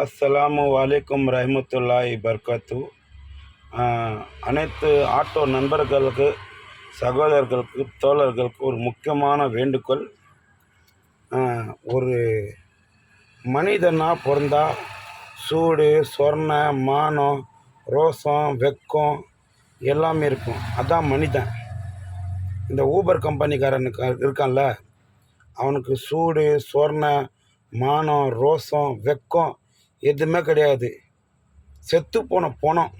அஸ்ஸலாமு வலைக்கும் ரஹமத்துல்லாய் பர்கத்து. அனைத்து ஆட்டோ நண்பர்களுக்கு சகோதரர்களுக்கு தோழர்களுக்கு ஒரு முக்கியமான வேண்டுகோள். ஒரு மனிதனாக பிறந்தா சூடு சொர்ண மானம் ரோசம் வெக்கம் எல்லாமே இருக்கும். அதான் மனிதன். இந்த ஊபர் கம்பெனிக்காரனுக்கு இருக்கான்ல அவனுக்கு சூடு சொர்ண மானம் ரோசம் வெக்கம் எதுவுமே கிடையாது. செத்து போன பணம்.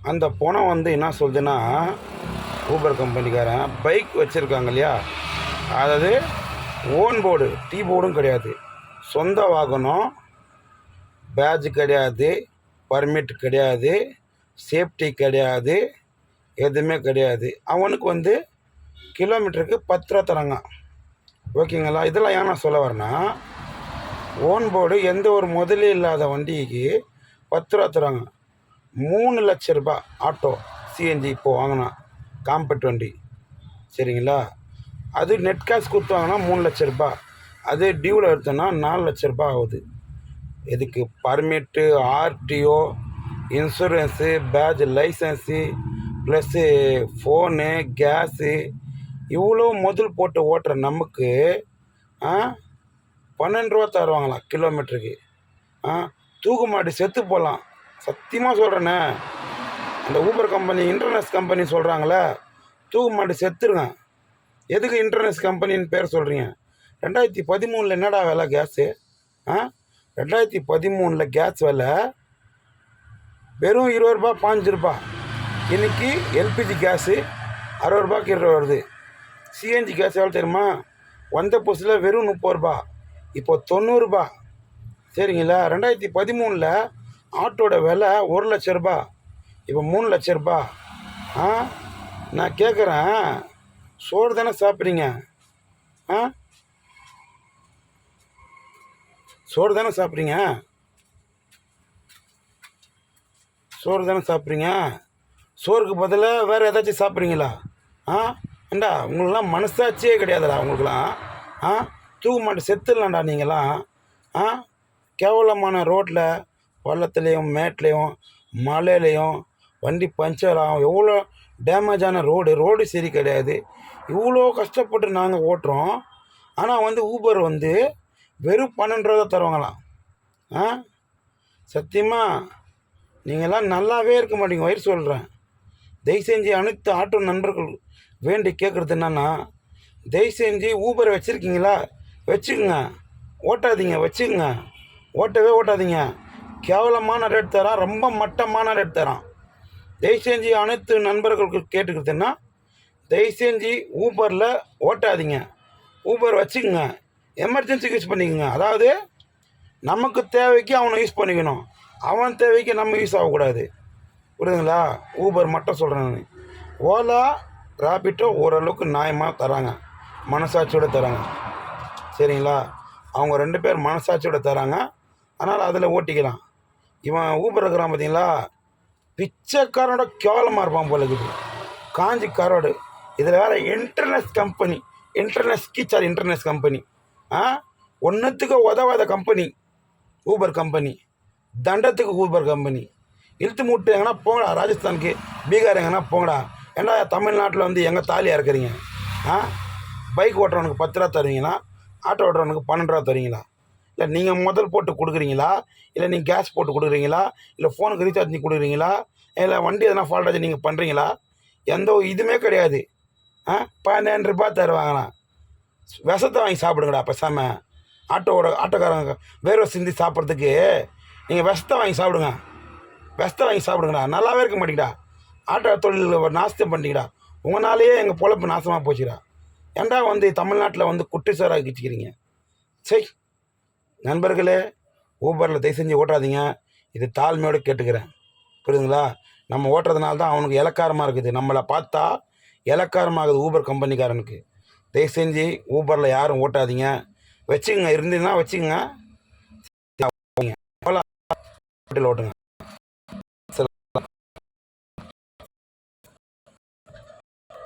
அந்த பணம் வந்து என்ன சொல்லுதுன்னா ஊபர் கம்பெனிக்காரன் பைக் வச்சுருக்காங்க இல்லையா? அதாவது ஓன் போர்டு டீ போர்டும் கிடையாது. சொந்த வாகனம் பேட்ஜ் கிடையாது பர்மிட் கிடையாது சேஃப்டி கிடையாது எதுவுமே கிடையாது. அவனுக்கு வந்து கிலோமீட்டருக்கு பத்து ரூபா தராங்க. ஓகேங்களா? இதெல்லாம் ஏன் நான் சொல்ல வரேன்னா ஓன் போர்டு எந்த ஒரு முதலே இல்லாத வண்டிக்கு பத்து ரூபா தராங்க மூணு லட்ச ரூபா ஆட்டோ சிஎன்ஜி இப்போது வாங்கினா காம்பெட் வண்டி. சரிங்களா? அது நெட் காசு கொடுத்து வாங்கினா மூணு லட்ச ரூபா. அது டியூவில் எடுத்தோன்னா நாலு லட்ச ரூபாய் ஆகுது. இதுக்கு permit RTO insurance badge license plus phone gas இவ்வளோ முதல் போட்டு ஓட்டுற நமக்கு ஆ பன்னெண்டு ரூபா தருவாங்களாம் கிலோமீட்டருக்கு ஆ தூக்கு மாட்டி செத்து போகலாம் சத்தியமாக சொல்கிறேண்ணே அந்த ஊபர் கம்பெனி இன்டர்நெஸ் கம்பெனி சொல்கிறாங்களே தூக்கு மாட்டி செத்துருங்க. எதுக்கு இன்டர்நெஸ் கம்பெனின்னு பேர் சொல்கிறீங்க ரெண்டாயிரத்தி பதிமூணில் என்னடா விலை கேஸு ஆ ரெண்டாயிரத்தி பதிமூணில் கேஸ் விலை வெறும் இருபது ரூபா பாஞ்சு ரூபா இன்றைக்கி எல்பிஜி கேஸு அறுபது ரூபாய்க்கு இருபது வருது. சிஎன்ஜி கேஸ் எவ்வளோ தெரியுமா? வந்த புதுசில் வெறும் முப்பது ரூபா. இப்போ தொண்ணூறுரூபா சரிங்களா? ரெண்டாயிரத்தி பதிமூணில் ஆட்டோட விலை ஒரு லட்ச ரூபா. இப்போ மூணு லட்ச ரூபா. ஆ? நான் கேட்குறேன் சோறு தானே சாப்பிட்றீங்க? ஆ? சோறு தானே சாப்பிட்றீங்க? சோறு தானே சாப்பிட்றீங்க? சோறுக்கு பதிலாக வேறு ஏதாச்சும் சாப்பிட்றீங்களா? ஆ? ஏண்டா உங்களுக்குலாம் மனசாட்சியே கிடையாதுடா உங்களுக்குலாம் ஆ? தூக்க மாட்டு செத்துடலாம்டா நீங்களாம் ஆ? கேவலமான ரோட்டில் பள்ளத்துலேயும் மேட்லேயும் மலையிலையும் வண்டி பஞ்சர் ஆகும். எவ்வளோ டேமேஜான ரோடு ரோடு சரி கிடையாது. இவ்வளோ கஷ்டப்பட்டு நாங்கள் ஓட்டுறோம். ஆனால் வந்து ஊபர் வந்து வெறும் பன்னெண்டு ரூபா தருவாங்களாம். ஆ? சத்தியமாக நீங்களாம் நல்லாவே இருக்க மாட்டீங்க வயிறு சொல்கிறேன் தயவு செஞ்சு அனைத்து ஆட்டோ நண்பர்கள் வேண்டி கேட்குறது என்னன்னா தயவு செஞ்சு ஊபர் வச்சுருக்கீங்களா? வச்சுக்கோங்க. ஓட்டாதீங்க வச்சுக்கோங்க. ஓட்டவே ஓட்டாதீங்க. கேவலமான ரேட் தரான் ரொம்ப மட்டமான ரேட் தரான். தயவு செஞ்சு அனைத்து நண்பர்களுக்கு கேட்டுக்கிறதுன்னா தயவு செஞ்சு ஊபரில் ஓட்டாதீங்க. ஊபர் வச்சுக்கோங்க. எமர்ஜென்சிக்கு யூஸ் பண்ணிக்கோங்க. அதாவது நமக்கு தேவைக்கு அவனை யூஸ் பண்ணிக்கணும். அவன் தேவைக்கு நம்ம யூஸ் ஆகக்கூடாது. புரியுதுங்களா? ஊபர் மட்டும் சொல்கிறேன் நான். ஓலா ராபிட்டோ ஓரளவுக்கு நியாயமாக தராங்க. மனசாட்சியோட தராங்க. சரிங்களா? அவங்க ரெண்டு பேர் மனசாட்சியோட தராங்க. அதனால் அதில் ஓட்டிக்கலாம். இவன் ஊபர் இருக்கிறான் பார்த்தீங்களா பிச்சைக்காரனோட கேவலமாக இருப்பான் போல இருக்குது. காஞ்சி கரோடு இதில் வேறு இன்டர்நெஸ் கம்பெனி இன்டர்நெஸ் கீச்சார் இன்டர்நெஸ் கம்பெனி ஆ? ஒன்றுத்துக்கு உதவாத கம்பெனி ஊபர் கம்பெனி தண்டத்துக்கு ஊபர் கம்பெனி இழுத்து மூட்டு எங்கன்னா போங்கடா ராஜஸ்தானுக்கு. பீகார் எங்கன்னா போங்கடா. ஏன்னா தமிழ்நாட்டில் வந்து எங்கே தாலியாக இருக்கிறீங்க? ஆ? பைக் ஓட்டுறவனுக்கு பத்து ரூபா தருவீங்கன்னா ஆட்டோ ஓட்டுறவனுக்கு பன்னெண்டு ரூபா தருவீங்களா இல்லை நீங்கள் முதல் போட்டு கொடுக்குறீங்களா? இல்லை நீங்கள் கேஸ் போட்டு கொடுக்குறீங்களா? இல்லை ஃபோனுக்கு ரீசார்ஜ் பண்ணி கொடுக்குறீங்களா? இல்லை வண்டி எதனா ஃபால்ட் ஆச்சு நீங்கள் பண்ணுறீங்களா எந்த ஒரு இதுவுமே கிடையாது. ஆ? பன்னெண்டு ரூபா தருவாங்கண்ணா விஷத்தை வாங்கி சாப்பிடுங்கடா பேசாம. ஆட்டோவோட ஆட்டோக்காரங்க வேர்வை சிந்தி சாப்பிட்றதுக்கு நீங்கள் விஷத்தை வாங்கி சாப்பிடுங்க. விஷத்தை வாங்கி சாப்பிடுங்கடா. நல்லாவே இருக்க மாட்டேங்கடா ஆட்டோ தொழில் நாசம் பண்ணிட்டீங்கடா உங்களாலேயே எங்கள் பொழப்பு நாசமாக போச்சுடா. ஏன்டா வந்து தமிழ்நாட்டில் வந்து குட்டிசாராக கிச்சிக்கிறீங்க சரி நண்பர்களே ஊபரில் தயவு செஞ்சு ஓட்டாதீங்க. இது தாழ்மையோடு கேட்டுக்கிறேன். புரியுதுங்களா? நம்ம ஓட்டுறதுனால தான் அவனுக்கு இலக்காரமாக இருக்குது. நம்மளை பார்த்தா இலக்காரமாகுது ஊபர் கம்பெனிக்காரனுக்கு. தயவு செஞ்சு ஊபரில் யாரும் ஓட்டாதீங்க. வச்சுங்க இருந்தீங்கன்னா வச்சுங்க ஓட்டுங்க